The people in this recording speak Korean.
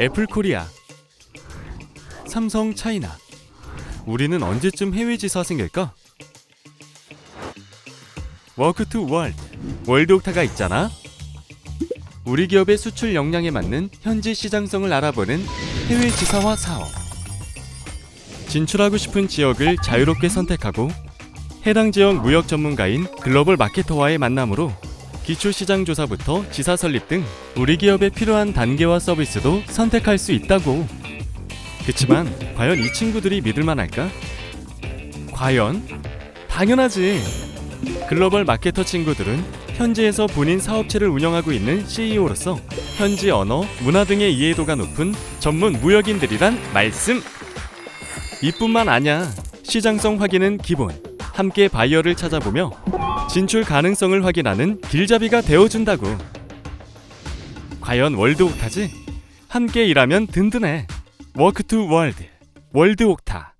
애플 코리아, 삼성 차이나. 우리는 언제쯤 해외 지사 생길까? 워크 투 월드, 월드 옥타가 있잖아. 우리 기업의 수출 역량에 맞는 현지 시장성을 알아보는 해외 지사화 사업. 진출하고 싶은 지역을 자유롭게 선택하고 해당 지역 무역 전문가인 글로벌 마케터와의 만남으로 기초 시장 조사부터 지사 설립 등 우리 기업에 필요한 단계와 서비스도 선택할 수 있다고. 그치만 과연 이 친구들이 믿을 만 할까? 과연? 당연하지. 글로벌 마케터 친구들은 현지에서 본인 사업체를 운영하고 있는 CEO로서 현지 언어, 문화 등의 이해도가 높은 전문 무역인들이란 말씀. 이뿐만 아냐. 시장성 확인은 기본. 함께 바이어를 찾아보며 진출 가능성을 확인하는 길잡이가 되어준다고. 과연 월드 옥타지? 함께 일하면 든든해. 워크 투 월드. 월드 옥타.